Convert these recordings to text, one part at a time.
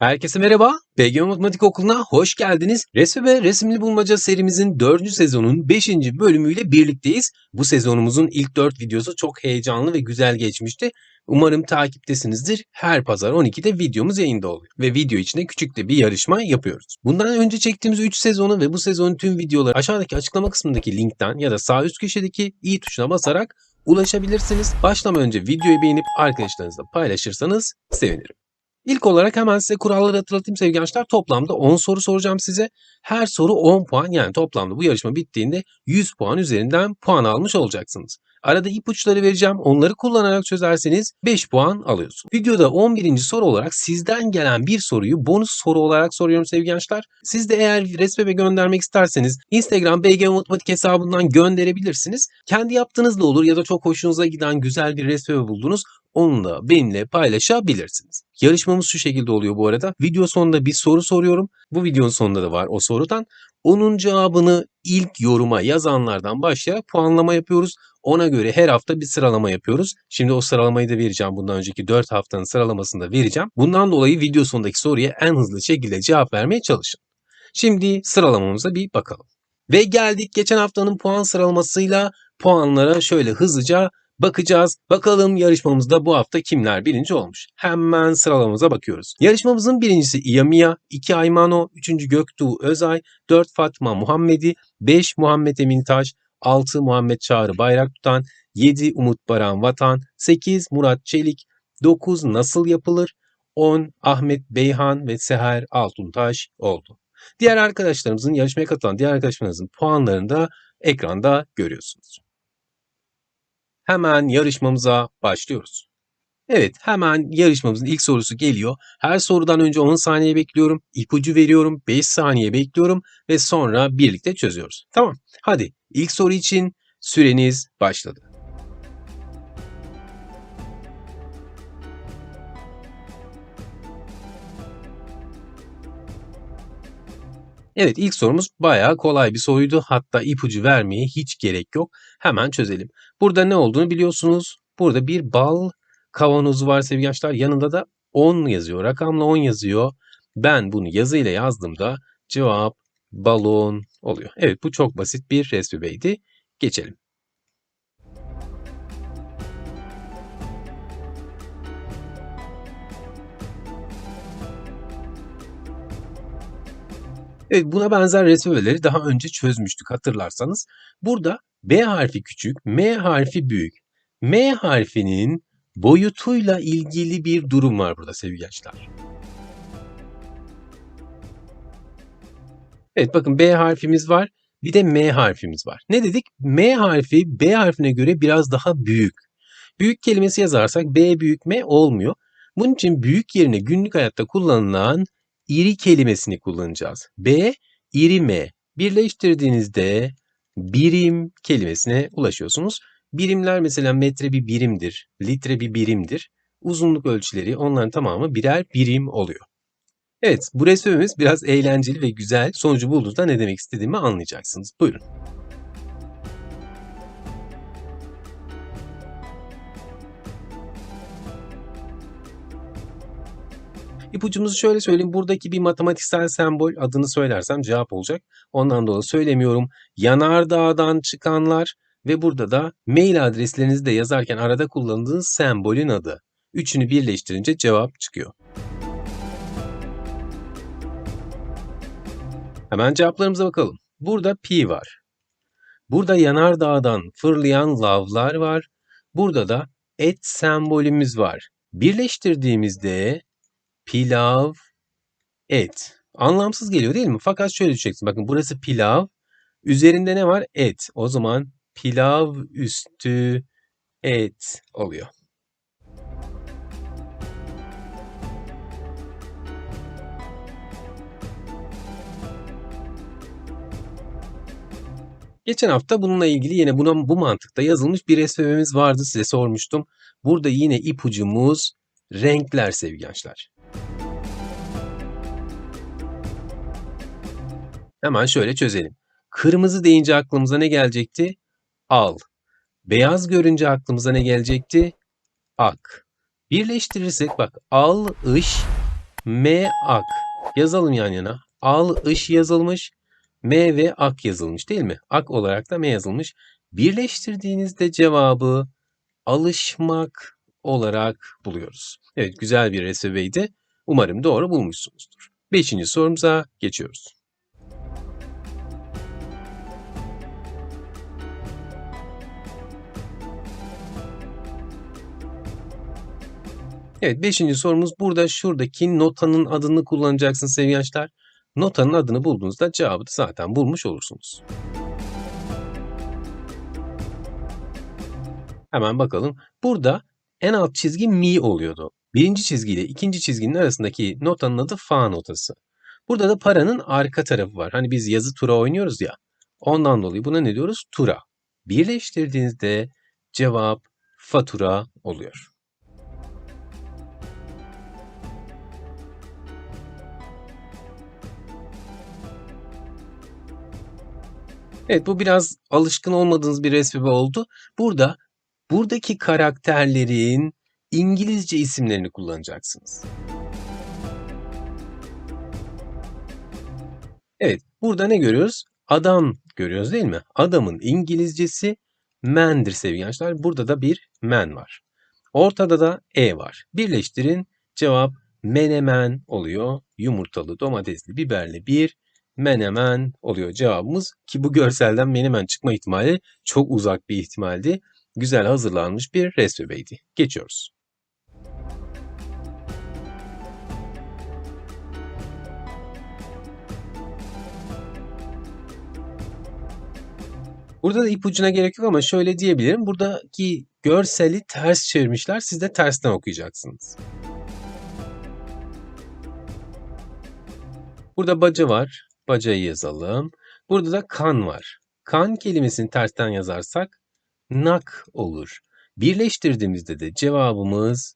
Herkese merhaba. BG Matematik Okulu'na hoş geldiniz. Resmi ve resimli bulmaca serimizin 4. sezonun 5. bölümüyle birlikteyiz. Bu sezonumuzun ilk 4 videosu çok heyecanlı ve güzel geçmişti. Umarım takiptesinizdir. Her pazar 12'de videomuz yayında oluyor. Ve video içinde küçük de bir yarışma yapıyoruz. Bundan önce çektiğimiz 3 sezonu ve bu sezonun tüm videoları aşağıdaki açıklama kısmındaki linkten ya da sağ üst köşedeki i tuşuna basarak ulaşabilirsiniz. Başlamadan önce videoyu beğenip arkadaşlarınızla paylaşırsanız sevinirim. İlk olarak hemen size kuralları hatırlatayım sevgili gençler. Toplamda 10 soru soracağım size. Her soru 10 puan yani toplamda bu yarışma bittiğinde 100 puan üzerinden puan almış olacaksınız. Arada ipuçları vereceğim. Onları kullanarak çözerseniz 5 puan alıyorsunuz. Videoda 11. soru olarak sizden gelen bir soruyu bonus soru olarak soruyorum sevgili gençler. Siz de eğer resme göndermek isterseniz Instagram BG Matematik hesabından gönderebilirsiniz. Kendi yaptığınız da olur ya da çok hoşunuza giden güzel bir resme buldunuz. Onu da benimle paylaşabilirsiniz. Yarışmamız şu şekilde oluyor bu arada. Video sonunda bir soru soruyorum. Bu videonun sonunda da var o sorudan. Onun cevabını ilk yoruma yazanlardan başlayarak puanlama yapıyoruz. Ona göre her hafta bir sıralama yapıyoruz. Şimdi o sıralamayı da vereceğim. Bundan önceki 4 haftanın sıralamasını da vereceğim. Bundan dolayı video sonundaki soruya en hızlı şekilde cevap vermeye çalışın. Şimdi sıralamamıza bir bakalım. Ve geldik geçen haftanın puan sıralamasıyla puanlara şöyle hızlıca bakacağız. Bakalım yarışmamızda bu hafta kimler birinci olmuş. Hemen sıralamamıza bakıyoruz. Yarışmamızın birincisi İyamiya, 2 Aymano, 3. Göktuğ Özay, 4 Fatma Muhammedi, 5 Muhammed Emin Taş, 6 Muhammed Çağrı Bayrak Tutan, 7 Umut Baran Vatan, 8 Murat Çelik, 9 Nasıl Yapılır, 10 Ahmet Beyhan ve Seher Altuntaş oldu. Diğer arkadaşlarımızın yarışmaya katılan diğer arkadaşlarımızın puanlarını da ekranda görüyorsunuz. Hemen yarışmamıza başlıyoruz. Evet hemen yarışmamızın ilk sorusu geliyor. Her sorudan önce 10 saniye bekliyorum. ipucu veriyorum. 5 saniye bekliyorum ve sonra birlikte çözüyoruz. Tamam. Hadi ilk soru için süreniz başladı. Evet ilk sorumuz bayağı kolay bir soruydu. Hatta ipucu vermeye hiç gerek yok. Hemen çözelim. Burada ne olduğunu biliyorsunuz. Burada bir bal kavanozu var sevgili gençler. Yanında da 10 yazıyor. Rakamla 10 yazıyor. Ben bunu yazıyla yazdığımda cevap balon oluyor. Evet bu çok basit bir resmi beydi. Geçelim. Evet buna benzer resmeleri daha önce çözmüştük hatırlarsanız. Burada B harfi küçük, M harfi büyük. M harfinin boyutuyla ilgili bir durum var burada sevgili gençler. Evet bakın B harfimiz var. Bir de M harfimiz var. Ne dedik? M harfi B harfine göre biraz daha büyük. Büyük kelimesi yazarsak B büyük M olmuyor. Bunun için büyük yerine günlük hayatta kullanılan iri kelimesini kullanacağız. B, iri M. Birleştirdiğinizde birim kelimesine ulaşıyorsunuz. Birimler mesela metre bir birimdir, litre bir birimdir. Uzunluk ölçüleri onların tamamı birer birim oluyor. Evet bu resmimiz biraz eğlenceli ve güzel. Sonucu bulduğunuzda ne demek istediğimi anlayacaksınız. Buyurun. İpucumuzu şöyle söyleyeyim. Buradaki bir matematiksel sembol adını söylersem cevap olacak. Ondan dolayı söylemiyorum. Yanardağdan çıkanlar ve burada da mail adreslerinizi de yazarken arada kullandığınız sembolün adı. Üçünü birleştirince cevap çıkıyor. Hemen cevaplarımıza bakalım. Burada pi var. Burada yanardağdan fırlayan lavlar var. Burada da et sembolümüz var. Birleştirdiğimizde pilav, et. Anlamsız geliyor değil mi? Fakat şöyle düşeceksin. Bakın burası pilav. Üzerinde ne var? Et. O zaman pilav üstü et oluyor. Geçen hafta bununla ilgili yine buna bu mantıkta yazılmış bir resmimiz vardı size sormuştum. Burada yine ipucumuz renkler sevgili gençler. Hemen şöyle çözelim. Kırmızı deyince aklımıza ne gelecekti? Al. Beyaz görünce aklımıza ne gelecekti? Ak. Birleştirirsek bak al, ış, M ak. Yazalım yan yana. Al ış yazılmış. M ve ak yazılmış değil mi? Ak olarak da M yazılmış. Birleştirdiğinizde cevabı alışmak olarak buluyoruz. Evet güzel bir resebeydi. Umarım doğru bulmuşsunuzdur. Beşinci sorumuza geçiyoruz. Evet beşinci sorumuz burada şuradaki notanın adını kullanacaksın sevgili. Notanın adını bulduğunuzda cevabı da zaten bulmuş olursunuz. Hemen bakalım. Burada en alt çizgi mi oluyordu. Birinci çizgi ile ikinci çizginin arasındaki notanın adı fa notası. Burada da paranın arka tarafı var. Hani biz yazı tura oynuyoruz ya. Ondan dolayı buna ne diyoruz? Tura. Birleştirdiğinizde cevap fatura oluyor. Evet bu biraz alışkın olmadığınız bir resmi oldu. Burada buradaki karakterlerin İngilizce isimlerini kullanacaksınız. Evet, burada ne görüyoruz? Adam görüyoruz değil mi? Adamın İngilizcesi man'dir sevgili gençler. Burada da bir man var. Ortada da e var. Birleştirin cevap menemen oluyor. Yumurtalı, domatesli, biberli bir menemen oluyor cevabımız. Ki bu görselden menemen çıkma ihtimali çok uzak bir ihtimaldi. Güzel hazırlanmış bir resmebeydi. Geçiyoruz. Burada da ipucuna gerek yok ama şöyle diyebilirim. Buradaki görseli ters çevirmişler. Siz de tersten okuyacaksınız. Burada baca var. Bacayı yazalım. Burada da kan var. Kan kelimesini tersten yazarsak nak olur. Birleştirdiğimizde de cevabımız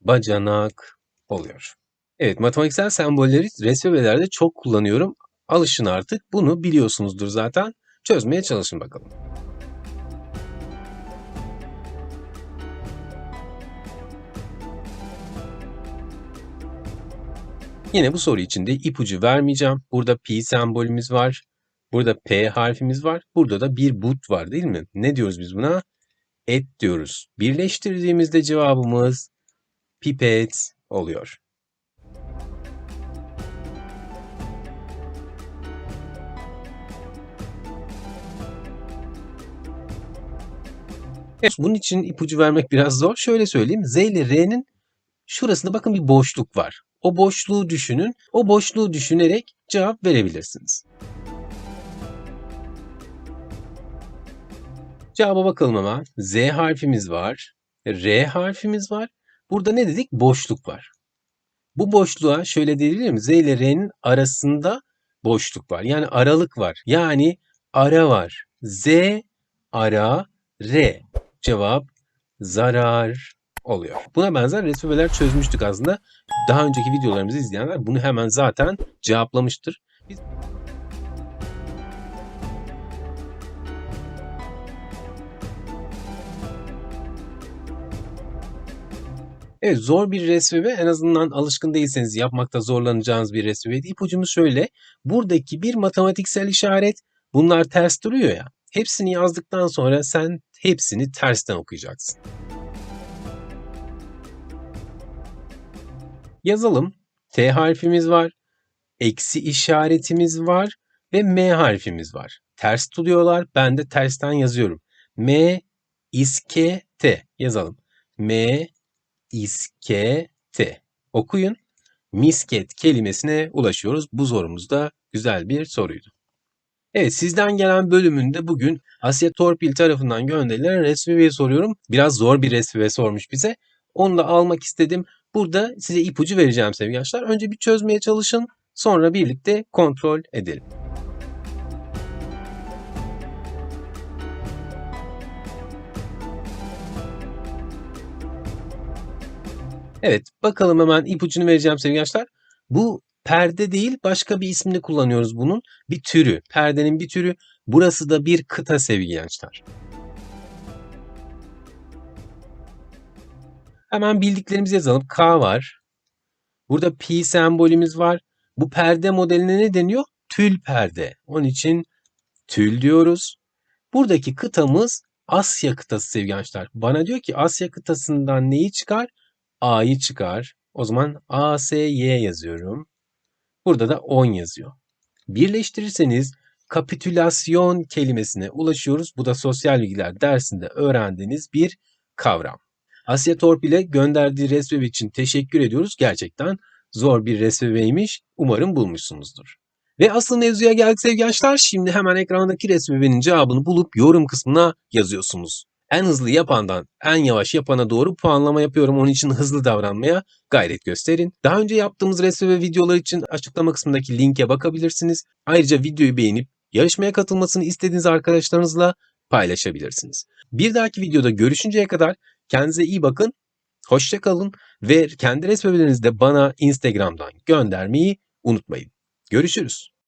bacanak oluyor. Evet matematiksel sembolleri resmebelerde çok kullanıyorum. Alışın artık. Bunu biliyorsunuzdur zaten. Çözmeye çalışın bakalım. Yine bu soru için de ipucu vermeyeceğim. Burada pi sembolümüz var. Burada P harfimiz var. Burada da bir but var değil mi? Ne diyoruz biz buna? Et diyoruz. Birleştirdiğimizde cevabımız pipet oluyor. Evet, bunun için ipucu vermek biraz zor. Şöyle söyleyeyim. Z ile R'nin şurasında bakın bir boşluk var. O boşluğu düşünün. O boşluğu düşünerek cevap verebilirsiniz. Cevaba bakalım hemen. Z harfimiz var. R harfimiz var. Burada ne dedik? Boşluk var. Bu boşluğa şöyle diyebilir? Z ile R'nin arasında boşluk var. Yani aralık var. Yani ara var. Z ara R. Cevap zarar oluyor. Buna benzer resmeler çözmüştük aslında. Daha önceki videolarımızı izleyenler bunu hemen zaten cevaplamıştır. Biz Evet zor bir resmi en azından alışkın değilseniz yapmakta zorlanacağınız bir resmi. İpucumuz şöyle. Buradaki bir matematiksel işaret bunlar ters duruyor ya. Hepsini yazdıktan sonra sen hepsini tersten okuyacaksın. Yazalım. T harfimiz var. Eksi işaretimiz var. Ve M harfimiz var. Ters tutuyorlar. Ben de tersten yazıyorum. M iske T yazalım. M iske T. Okuyun. Misket kelimesine ulaşıyoruz. Bu sorumuz da güzel bir soruydu. Evet sizden gelen bölümünde bugün Asya Torpil tarafından gönderilen resmi soruyorum. Biraz zor bir resmi sormuş bize. Onu da almak istedim. Burada size ipucu vereceğim sevgili gençler. Önce bir çözmeye çalışın. Sonra birlikte kontrol edelim. Evet bakalım hemen ipucunu vereceğim sevgili gençler. Bu perde değil başka bir ismini kullanıyoruz bunun. Bir türü. Perdenin bir türü. Burası da bir kıta sevgili gençler. Hemen bildiklerimizi yazalım. K var. Burada pi sembolümüz var. Bu perde modeline ne deniyor? Tül perde. Onun için tül diyoruz. Buradaki kıtamız Asya kıtası sevgili gençler. Bana diyor ki Asya kıtasından neyi çıkar? A'yı çıkar. O zaman A, S, Y yazıyorum. Burada da 10 yazıyor. Birleştirirseniz kapitülasyon kelimesine ulaşıyoruz. Bu da sosyal bilgiler dersinde öğrendiğiniz bir kavram. Asya Torpil'e gönderdiği resmi için teşekkür ediyoruz. Gerçekten zor bir resmiymiş. Umarım bulmuşsunuzdur. Ve asıl mevzuya geldik sevgili gençler. Şimdi hemen ekrandaki resmimin cevabını bulup yorum kısmına yazıyorsunuz. En hızlı yapandan en yavaş yapana doğru puanlama yapıyorum. Onun için hızlı davranmaya gayret gösterin. Daha önce yaptığımız resim ve videolar için açıklama kısmındaki linke bakabilirsiniz. Ayrıca videoyu beğenip yarışmaya katılmasını istediğiniz arkadaşlarınızla paylaşabilirsiniz. Bir dahaki videoda görüşünceye kadar kendinize iyi bakın. Hoşça kalın ve kendi resmlerinizi de bana Instagram'dan göndermeyi unutmayın. Görüşürüz.